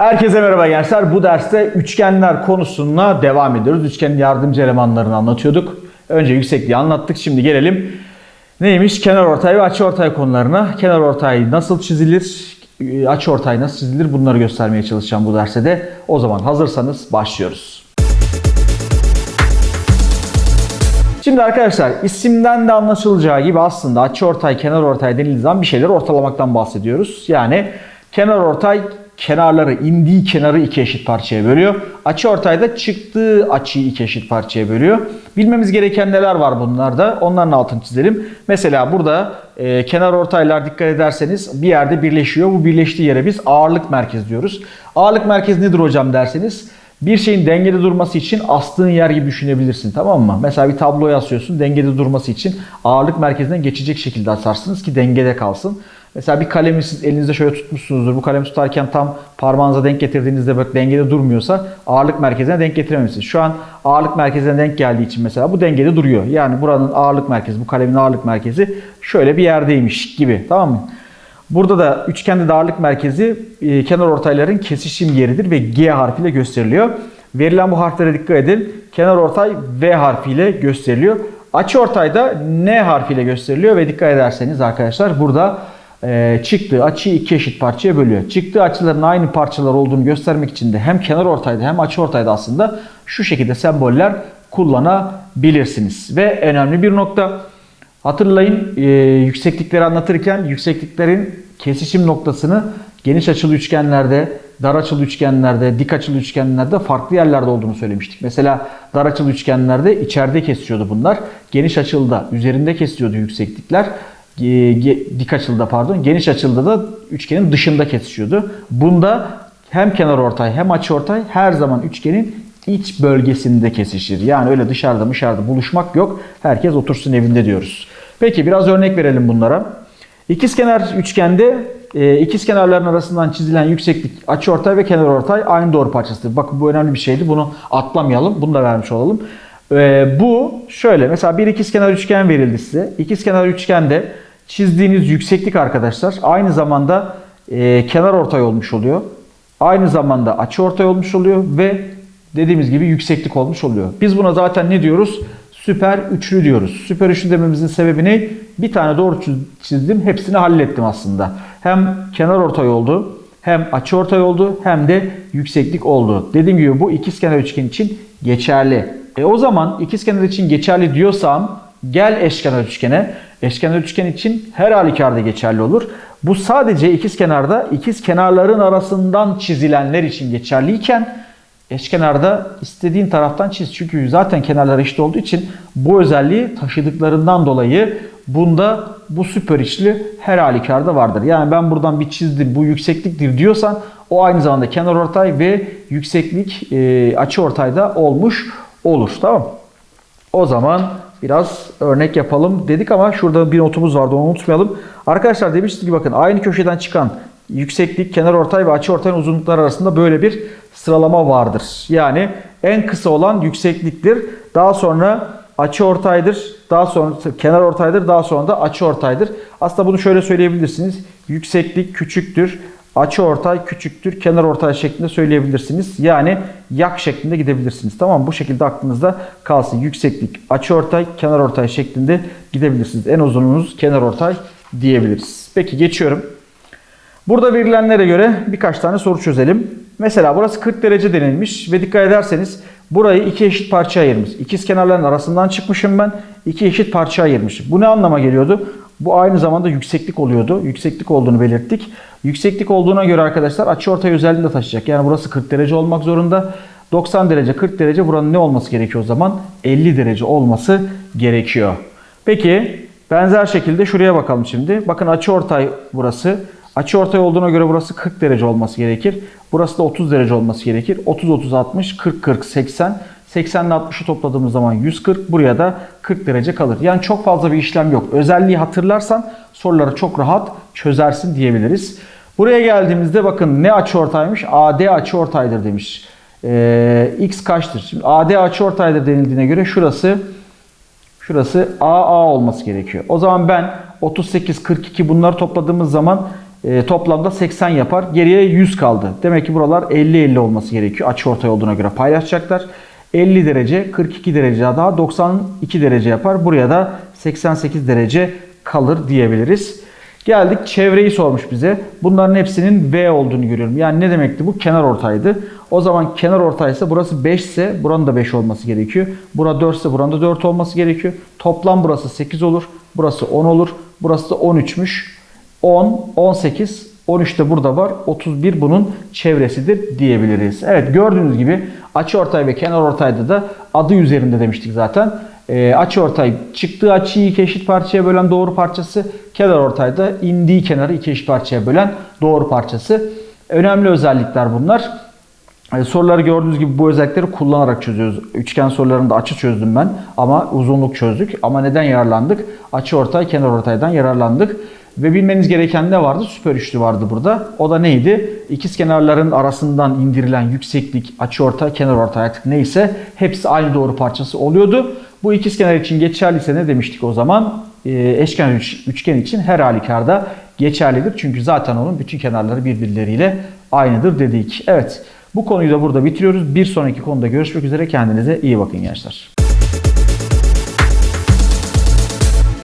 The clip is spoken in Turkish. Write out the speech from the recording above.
Herkese merhaba gençler. Bu derste üçgenler konusuna devam ediyoruz. Üçgenin yardımcı elemanlarını anlatıyorduk. Önce yüksekliği anlattık. Şimdi gelelim neymiş? Kenar ortay ve açı ortay konularına. Kenar ortay nasıl çizilir? Açı ortay nasıl çizilir? Bunları göstermeye çalışacağım bu derste de. O zaman hazırsanız başlıyoruz. Şimdi arkadaşlar isimden de anlaşılacağı gibi aslında açı ortay, kenar ortay denildiği zaman bir şeyleri ortalamaktan bahsediyoruz. Yani kenar ortay kenarları, indiği kenarı iki eşit parçaya bölüyor. Açı ortay da çıktığı açıyı iki eşit parçaya bölüyor. Bilmemiz gereken neler var bunlarda? Onların altını çizelim. Mesela burada e, kenar ortaylar dikkat ederseniz bir yerde birleşiyor. Bu birleştiği yere biz ağırlık merkezi diyoruz. Ağırlık merkezi nedir hocam derseniz bir şeyin dengede durması için astığın yer gibi düşünebilirsin tamam mı? Mesela bir tabloya asıyorsun dengede durması için ağırlık merkezinden geçecek şekilde asarsınız ki dengede kalsın. Mesela bir kalemi siz elinizde şöyle tutmuşsunuzdur. Bu kalemi tutarken tam parmağınıza denk getirdiğinizde böyle dengede durmuyorsa ağırlık merkezine denk getirememişsiniz. Şu an ağırlık merkezine denk geldiği için mesela bu dengede duruyor. Yani buranın ağırlık merkezi, bu kalemin ağırlık merkezi şöyle bir yerdeymiş gibi tamam mı? Burada da üçgende de ağırlık merkezi e, kenar ortayların kesişim yeridir ve G harfiyle gösteriliyor. Verilen bu harflere dikkat edin. Kenar ortay V harfiyle gösteriliyor. Açı ortay da N harfiyle gösteriliyor ve dikkat ederseniz arkadaşlar burada e, çıktığı açıyı iki eşit parçaya bölüyor. Çıktığı açıların aynı parçalar olduğunu göstermek için de hem kenar ortayda hem açı ortayda aslında şu şekilde semboller kullanabilirsiniz. Ve önemli bir nokta hatırlayın e, yükseklikleri anlatırken yüksekliklerin kesişim noktasını geniş açılı üçgenlerde, dar açılı üçgenlerde, dik açılı üçgenlerde farklı yerlerde olduğunu söylemiştik. Mesela dar açılı üçgenlerde içeride kesişiyordu bunlar. Geniş açılıda üzerinde kesiliyordu yükseklikler dik açılıda pardon geniş açılıda da üçgenin dışında kesişiyordu. Bunda hem kenar ortay hem açı ortay her zaman üçgenin iç bölgesinde kesişir. Yani öyle dışarıda dışarıda buluşmak yok. Herkes otursun evinde diyoruz. Peki biraz örnek verelim bunlara. İkizkenar üçgende e, ikiz kenarların arasından çizilen yükseklik açı ortay ve kenar ortay aynı doğru parçasıdır. Bakın bu önemli bir şeydi. Bunu atlamayalım. Bunu da vermiş olalım. E, bu şöyle mesela bir ikizkenar üçgen verildi size. İkizkenar üçgende çizdiğiniz yükseklik arkadaşlar aynı zamanda e, kenar ortay olmuş oluyor. Aynı zamanda açı ortay olmuş oluyor ve dediğimiz gibi yükseklik olmuş oluyor. Biz buna zaten ne diyoruz? Süper üçlü diyoruz. Süper üçlü dememizin sebebi ne? Bir tane doğru çizdim, hepsini hallettim aslında. Hem kenar ortay oldu, hem açı ortay oldu, hem de yükseklik oldu. Dediğim gibi bu ikizkenar üçgen için geçerli. E o zaman ikizkenar için geçerli diyorsam gel eşkenar üçgene. Eşkenar üçgen için her halükarda geçerli olur. Bu sadece ikiz kenarda ikiz kenarların arasından çizilenler için geçerliyken eşkenarda istediğin taraftan çiz. Çünkü zaten kenarlar eşit olduğu için bu özelliği taşıdıklarından dolayı bunda bu süper içli her halükarda vardır. Yani ben buradan bir çizdim bu yüksekliktir diyorsan o aynı zamanda kenar ortay ve yükseklik e, açı ortayda olmuş olur. Tamam O zaman biraz örnek yapalım dedik ama şurada bir notumuz vardı onu unutmayalım. Arkadaşlar demiştik ki bakın aynı köşeden çıkan yükseklik, kenar ortay ve açı ortayın uzunlukları arasında böyle bir sıralama vardır. Yani en kısa olan yüksekliktir. Daha sonra açı ortaydır. Daha sonra kenar ortaydır. Daha sonra da açı ortaydır. Aslında bunu şöyle söyleyebilirsiniz. Yükseklik küçüktür. Açı ortay küçüktür. Kenar ortay şeklinde söyleyebilirsiniz. Yani yak şeklinde gidebilirsiniz. Tamam mı? Bu şekilde aklınızda kalsın. Yükseklik, açı ortay, kenar ortay şeklinde gidebilirsiniz. En uzununuz kenar ortay diyebiliriz. Peki geçiyorum. Burada verilenlere göre birkaç tane soru çözelim. Mesela burası 40 derece denilmiş ve dikkat ederseniz burayı iki eşit parçaya ayırmış. İkiz kenarların arasından çıkmışım ben. iki eşit parçaya ayırmışım. Bu ne anlama geliyordu? Bu aynı zamanda yükseklik oluyordu. Yükseklik olduğunu belirttik. Yükseklik olduğuna göre arkadaşlar açıortay özelliğini de taşıyacak. Yani burası 40 derece olmak zorunda. 90 derece 40 derece buranın ne olması gerekiyor o zaman? 50 derece olması gerekiyor. Peki benzer şekilde şuraya bakalım şimdi. Bakın açıortay burası. Açı ortay olduğuna göre burası 40 derece olması gerekir. Burası da 30 derece olması gerekir. 30 30 60 40 40 80 80 ile 60'ı topladığımız zaman 140 buraya da 40 derece kalır. Yani çok fazla bir işlem yok. Özelliği hatırlarsan soruları çok rahat çözersin diyebiliriz. Buraya geldiğimizde bakın ne açı ortaymış? AD açı ortaydır demiş. Ee, X kaçtır? Şimdi AD açı ortaydır denildiğine göre şurası şurası AA olması gerekiyor. O zaman ben 38 42 bunları topladığımız zaman E, toplamda 80 yapar. Geriye 100 kaldı. Demek ki buralar 50-50 olması gerekiyor. Açı ortay olduğuna göre paylaşacaklar. 50 derece, 42 derece daha 92 derece yapar. Buraya da 88 derece kalır diyebiliriz. Geldik çevreyi sormuş bize. Bunların hepsinin V olduğunu görüyorum. Yani ne demekti bu? Kenar ortaydı. O zaman kenar ortaysa burası 5 ise buranın da 5 olması gerekiyor. Bura 4 ise buranın da 4 olması gerekiyor. Toplam burası 8 olur. Burası 10 olur. Burası da 13'müş. 10, 18, 13 de burada var. 31 bunun çevresidir diyebiliriz. Evet gördüğünüz gibi açıortay ve kenarortayda da adı üzerinde demiştik zaten. E, açıortay çıktığı açıyı iki eşit parçaya bölen doğru parçası. Kenarortayda indiği kenarı iki eşit parçaya bölen doğru parçası. Önemli özellikler bunlar. E, Soruları gördüğünüz gibi bu özellikleri kullanarak çözüyoruz. Üçgen sorularında açı çözdüm ben ama uzunluk çözdük. Ama neden yararlandık? Açı ortay, kenar ortaydan yararlandık. Ve bilmeniz gereken ne vardı? Süper üçlü vardı burada. O da neydi? İkiz kenarların arasından indirilen yükseklik, açı ortay, kenar ortay artık neyse hepsi aynı doğru parçası oluyordu. Bu ikiz kenar için geçerliyse ne demiştik o zaman? Ee, eşkenar üç- üçgen için her halükarda geçerlidir. Çünkü zaten onun bütün kenarları birbirleriyle aynıdır dedik. Evet bu konuyu da burada bitiriyoruz. Bir sonraki konuda görüşmek üzere. Kendinize iyi bakın gençler.